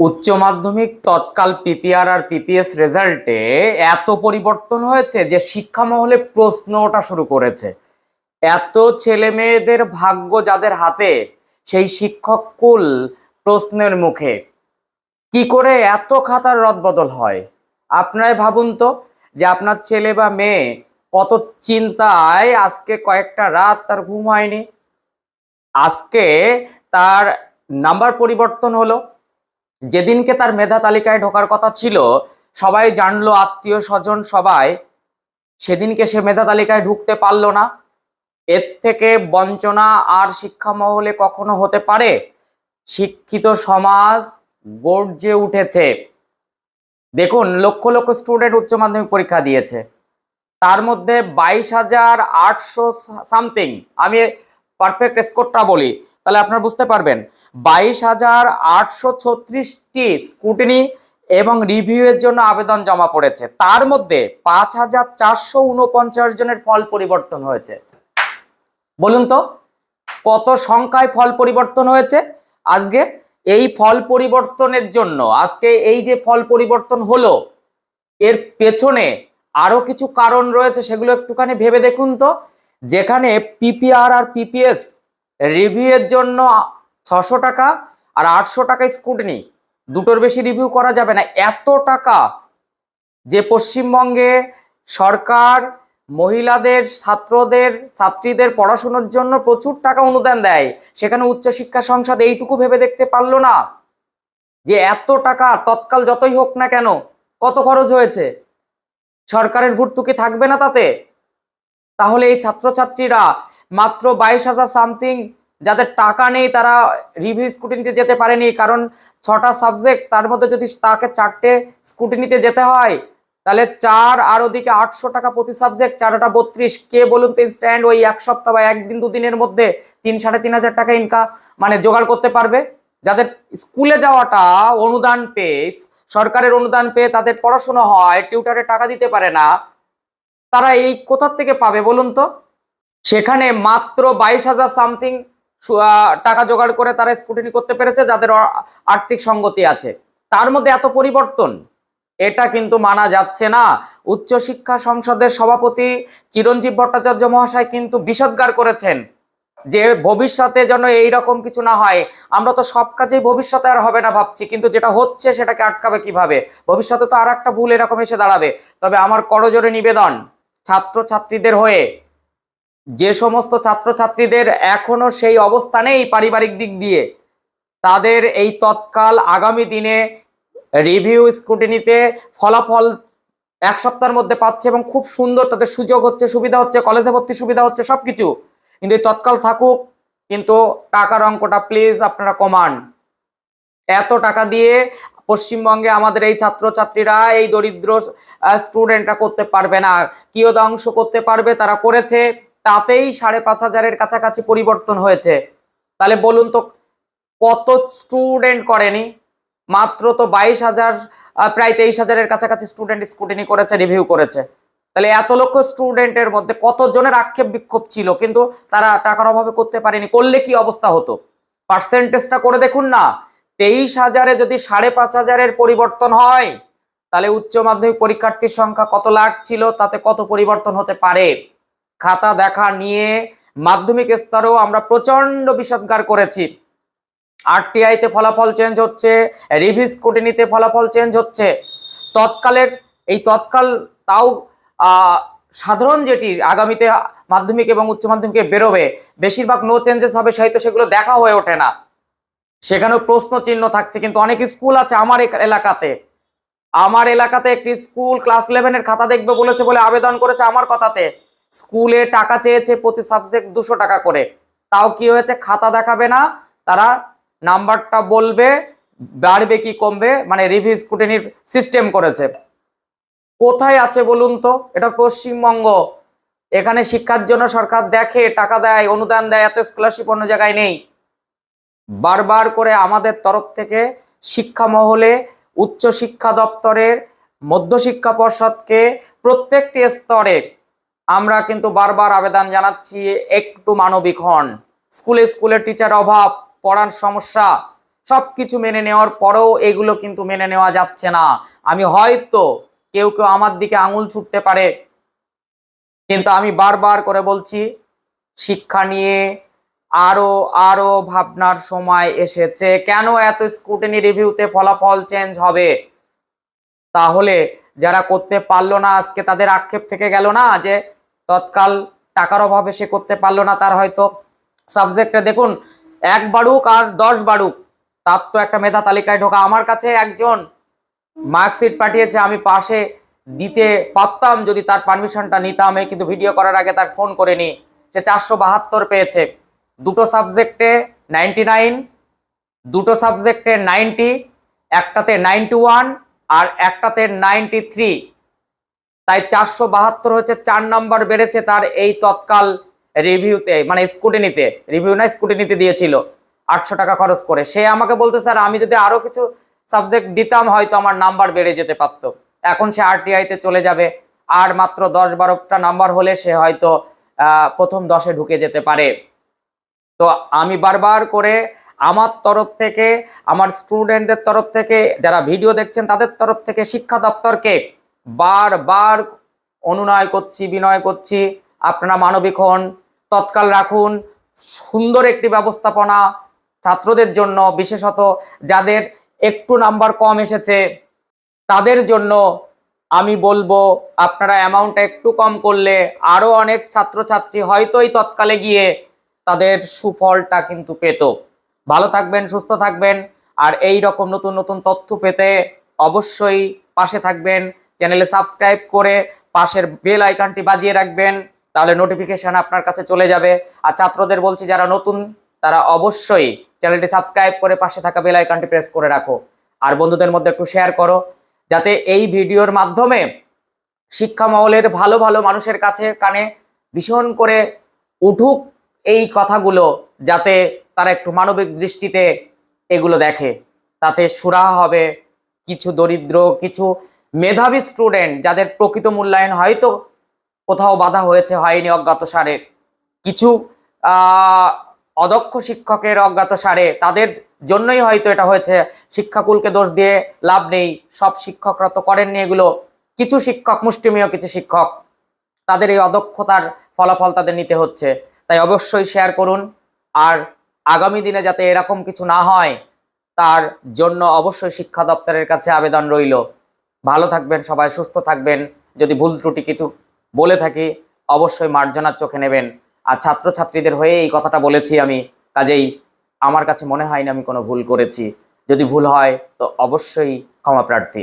উচ্চ মাধ্যমিক, তৎকাল পিপিআর আর পিপিএস রেজাল্টে এত পরিবর্তন হয়েছে যে শিক্ষা মহলে প্রশ্ন ওঠা শুরু করেছে। এত ছেলে মেয়েদের ভাগ্য যাদের হাতে, সেই শিক্ষক কুল প্রশ্নের মুখে। কি করে এত খাতার রদবদল হয়? আপনারাই ভাবুন তো যে আপনার ছেলে বা মেয়ে কত চিন্তায় আজকে কয়েকটা রাত তার ঘুম হয়নি। আজকে তার নাম্বার পরিবর্তন হলো। যেদিনকে তার মেধা তালিকায় ঢোকার কথা ছিল, সবাই জানলো, আত্মীয় স্বজন সবাই, সেদিনকে সে মেধা তালিকায় ঢুকতে পারল না। এর থেকে বঞ্চনা আর শিক্ষা মহলে কখনো হতে পারে? শিক্ষিত সমাজ গর্জে উঠেছে। দেখুন, লক্ষ লক্ষ স্টুডেন্ট উচ্চ মাধ্যমিক পরীক্ষা দিয়েছে। তার মধ্যে বাইশ হাজার আটশো সামথিং আমি পারফেক্ট স্কোরটা বলি। তাহলে আপনারা বুঝতে পারবেন, বাইশ হাজার আটশো ছত্রিশটি স্কুটিনি এবং রিভিউ এর জন্য আবেদন জমা পড়েছে। তার মধ্যে পাঁচ হাজার চারশো উনপঞ্চাশ জনের ফল পরিবর্তন হয়েছে। বলুন তো, কত সংখ্যায় ফল পরিবর্তন হয়েছে? আজকে এই ফল পরিবর্তনের জন্য, আজকে এই যে ফল পরিবর্তন হলো, এর পেছনে আরও কিছু কারণ রয়েছে, সেগুলো একটুখানি ভেবে দেখুন তো। যেখানে পিপিআর আর পিপিএস রিভিউ এর জন্য ছশো টাকা আর আটশো টাকা স্কুটনি দুটোর বেশি রিভিউ করা যাবে না। এত টাকা যে পশ্চিমবঙ্গে সরকার, মহিলাদের, ছাত্রদের, ছাত্রীদের পড়াশোনার জন্য প্রচুর টাকা অনুদান দেয়। সেখানে উচ্চশিক্ষা সংসদ এইটুকু ভেবে দেখতে পারল না যে এত টাকা তৎকাল যতই হোক না কেন, কত খরচ হয়েছে? সরকারের ভর্তুকি থাকবে না তাতে? তাহলে এই ছাত্রছাত্রীরা মাত্র বাইশ হাজার সামথিং যাদের টাকা নেই তারা রিভিউ স্কুটিনিতে যেতে পারেনি, কারণ ছটা সাবজেক্ট, তার মধ্যে যদি তাকে চারটে স্কুটিনিতে যেতে হয়, তাহলে চার আর ওদিকে আটশো টাকা প্রতি সাবজেক্ট, চারটা বত্রিশ। কে বলুন তো ইনস্ট্যান্ট ওই এক সপ্তাহ বা একদিন দুদিনের মধ্যে তিন, সাড়ে তিন হাজার টাকা ইনকাম মানে জোগাড় করতে পারবে। যাদের স্কুলে যাওয়াটা অনুদান পেয়ে, সরকারের অনুদান পেয়ে তাদের পড়াশোনা হয়, টিউটারে টাকা দিতে পারে না তারা এই কোথার থেকে পাবে বলুন তো? সেখানে মাত্র বাইশ হাজার সামথিং টাকা জোগাড় করে তারা স্কুটিনি করতে পেরেছে, যাদের আর্থিক সঙ্গতি আছে। তার মধ্যে এত পরিবর্তন, এটা কিন্তু মানা যাচ্ছে না। উচ্চশিক্ষা সংসদের সভাপতি চিরঞ্জীব ভট্টাচার্য মহাশয় কিন্তু বিষদগার করেছেন যে ভবিষ্যতে যেন এই রকম কিছু না হয়। আমরা তো সব কাজেই ভবিষ্যতে আর হবে না ভাবছি, কিন্তু যেটা হচ্ছে সেটাকে আটকাবে কীভাবে? ভবিষ্যতে তো আর একটা ভুল এরকম এসে দাঁড়াবে। তবে আমার করজোরে নিবেদন ছাত্র ছাত্রীদের হয়ে যে সমস্ত ছাত্রছাত্রীদের এখনও সেই অবস্থা নেই পারিবারিক দিক দিয়ে তাদের এই তৎকাল আগামী দিনে রিভিউ স্কুটিনিতে ফলাফল এক সপ্তাহের মধ্যে পাচ্ছে এবং খুব সুন্দর তাদের সুযোগ হচ্ছে, সুবিধা হচ্ছে, কলেজে ভর্তি সুবিধা হচ্ছে, সবকিছু। কিন্তু এই তৎকাল থাকুক, কিন্তু টাকার অঙ্কটা প্লিজ আপনারা কমান। এত টাকা দিয়ে পশ্চিমবঙ্গে আমাদের এই ছাত্রছাত্রীরা, এই দরিদ্র স্টুডেন্টরা করতে পারবে না। কিয়দাংশ করতে পারবে, তারা করেছে, তাতেই সাড়ে পাঁচ হাজারের কাছাকাছি পরিবর্তন হয়েছে। তাহলে বলুন তো, কত স্টুডেন্ট করেনি? মাত্র তো বাইশ হাজার প্রায় তেইশ হাজারের কাছাকাছি স্টুডেন্ট স্কুটিনি করেছে রিভিউ করেছে। তাহলে এত লক্ষ স্টুডেন্টের মধ্যে কতজনের আক্ষেপ বিক্ষোভ ছিল? কিন্তু তারা টাকার অভাবে করতে পারেনি, করলে কি অবস্থা হতো? পার্সেন্টেজটা করে দেখুন না। তেইশ হাজারে যদি সাড়ে পাঁচ হাজারের পরিবর্তন হয়, তাহলে উচ্চ মাধ্যমিক পরীক্ষার্থীর সংখ্যা কত লাখ ছিল, তাতে কত পরিবর্তন হতে পারে? খাতা দেখা নিয়ে মাধ্যমিক স্তরেও আমরা প্রচণ্ড বিষদগার করেছি। আরটিআই তে ফলাফল চেঞ্জ হচ্ছে রিভিউ স্কুটিনিতে ফলাফল চেঞ্জ হচ্ছে। তৎকালের, এই তৎকাল তাও সাধারণ যেটি আগামীতে মাধ্যমিক এবং উচ্চ মাধ্যমিকে বেরোবে, বেশিরভাগ নো চেঞ্জেস হবে, সেই তো সেগুলো দেখা হয়ে ওঠে না। সেখানেও প্রশ্ন চিহ্ন থাকছে, কিন্তু অনেক স্কুল আছে আমার এলাকাতে। আমার এলাকাতে একটি স্কুল ক্লাস ইলেভেনের খাতা দেখবে বলেছে বলে আবেদন করেছে আমার কথাতে। স্কুলে টাকা চেয়েছে প্রতি সাবজেক্ট দুশো টাকা করে। তাও কি হয়েছে? খাতা দেখাবে না। তারা নাম্বারটা বলবে, বাড়বে কি কমবে মানে রিভিউ স্কুটিনির সিস্টেম করেছে। কোথায় আছে বলুন তো? এটা পশ্চিমবঙ্গ। এখানে শিক্ষার জন্য সরকার দেখে, টাকা দেয়, অনুদান দেয়, এত স্কলারশিপ অন্য জায়গায় নেই। বারবার করে আমাদের তরফ থেকে শিক্ষা মহলে উচ্চ শিক্ষা দপ্তরের মধ্যশিক্ষা পর্ষদকে প্রত্যেকটি স্তরে আমরা কিন্তু বারবার আবেদন জানাচ্ছি, একটু মানবিক হন। স্কুলে স্কুলে টিচার অভাব, পড়ার সমস্যা, সবকিছু মেনে নেওয়ার পরেও এগুলো কিন্তু মেনে নেওয়া যাচ্ছে না। আমি হয়তো কেউ কেউ আমার দিকে আঙুল ছুটতে পারে, কিন্তু আমি বারবার করে বলছি, শিক্ষা নিয়ে আরও আরও ভাবনার সময় এসেছে। কেন এত স্কুটিনি রিভিউতে ফলাফল চেঞ্জ হবে? তাহলে যারা করতে পারল না, আজকে তাদের আক্ষেপ থেকে গেল না যে তৎকাল টাকার অভাবে সে করতে পারল না, তার হয়তো সাবজেক্টে দেখুন, এক বাড়ুক আর দশ বাড়ুক তার তো একটা মেধা তালিকায় ঢোকা। আমার কাছে একজন মার্কশিট পাঠিয়েছে, আমি পাশে দিতে পারতাম যদি তার পারমিশনটা নিতাম। কিন্তু ভিডিও করার আগে তার ফোন করে নি সে চারশো বাহাত্তর পেয়েছে। দুটো সাবজেক্টে নাইনটি নাইন দুটো সাবজেক্টে নাইনটি একটাতে নাইনটি ওয়ান আর একটাতে নাইনটি থ্রি তাই চারশো বাহাত্তর হচ্ছে চার নাম্বার বেড়েছে তার এই তৎকাল রিভিউতে মানে স্কুটিনিতে রিভিউ না স্কুটিনিতে দিয়েছিল। আটশো টাকা খরচ করে। সে আমাকে বলতে স্যার, আমি যদি আরও কিছু সাবজেক্ট দিতাম, হয়তো আমার নাম্বার বেড়ে যেতে পারত। এখন সে আরটিআই তে চলে যাবে। আর মাত্র দশ বারোটা নাম্বার হলে সে হয়তো প্রথম দশে ঢুকে যেতে পারে। তো আমি বারবার করে আমার তরফ থেকে, আমার স্টুডেন্টদের তরফ থেকে, যারা ভিডিও দেখছেন তাদের তরফ থেকে শিক্ষা দপ্তরকে বারবার অনুনয় করছি, বিনয় করছি। আপনারা মানবিক হন, তৎকাল রাখুন। সুন্দর একটি ব্যবস্থাপনা ছাত্রদের জন্য, বিশেষত যাদের একটু নাম্বার কম এসেছে, তাদের জন্য আমি বলব, আপনারা অ্যামাউন্টটা একটু কম করলে আরও অনেক ছাত্রছাত্রী হয়তো এই তৎকালে গিয়ে তাদের সুফলটা কিন্তু পেত। ভালো থাকবেন, সুস্থ থাকবেন, আর এই রকম নতুন নতুন তথ্য পেতে অবশ্যই পাশে থাকবেন। চ্যানেলে সাবস্ক্রাইব করে পাশের বেল আইকনটি বাজিয়ে রাখবেন, তাহলে নোটিফিকেশন আপনার কাছে চলে যাবে। আর ছাত্রদের বলছি, যারা নতুন, তারা অবশ্যই চ্যানেলটি সাবস্ক্রাইব করে পাশে থাকা বেল আইকনটি প্রেস করে রাখো। আর বন্ধুদের মধ্যে একটু শেয়ার করো, যাতে এই ভিডিওর মাধ্যমে শিক্ষা মহলের ভালো ভালো মানুষের কাছে কানে ভীষণ করে উঠুক এই কথাগুলো যাতে তারা একটু মানবিক দৃষ্টিতে এগুলো দেখে। তাতে সুরাহা হবে, কিছু দরিদ্র, কিছু মেধাবী স্টুডেন্ট যাদের প্রকৃত মূল্যায়ন হয়তো কোথাও বাধা হয়েছে, হয়নি অজ্ঞাত সারে। কিছু অদক্ষ শিক্ষকের অজ্ঞাত সারে, তাদের জন্যই হয়তো এটা হয়েছে। শিক্ষাকুলকে দোষ দিয়ে লাভ নেই, সব শিক্ষকরা তো করেননি এগুলো। কিছু শিক্ষক, মুষ্টিমেয় কিছু শিক্ষক, তাদের এই অদক্ষতার ফলাফল তাদের নিতে হচ্ছে। তাই অবশ্যই শেয়ার করুন। আর আগামী দিনে যাতে এরকম কিছু না হয়, তার জন্য অবশ্যই শিক্ষা দপ্তরের কাছে আবেদন রইল। ভালো থাকবেন সবাই, সুস্থ থাকবেন। যদি ভুল ত্রুটি কিছু বলে থাকি, অবশ্যই মার্জনার চোখে নেবেন। আর ছাত্রছাত্রীদের হয়ে এই কথাটা বলেছি আমি, কাজেই আমার কাছে মনে হয় না আমি কোনো ভুল করেছি। যদি ভুল হয়, তো অবশ্যই ক্ষমা প্রার্থী।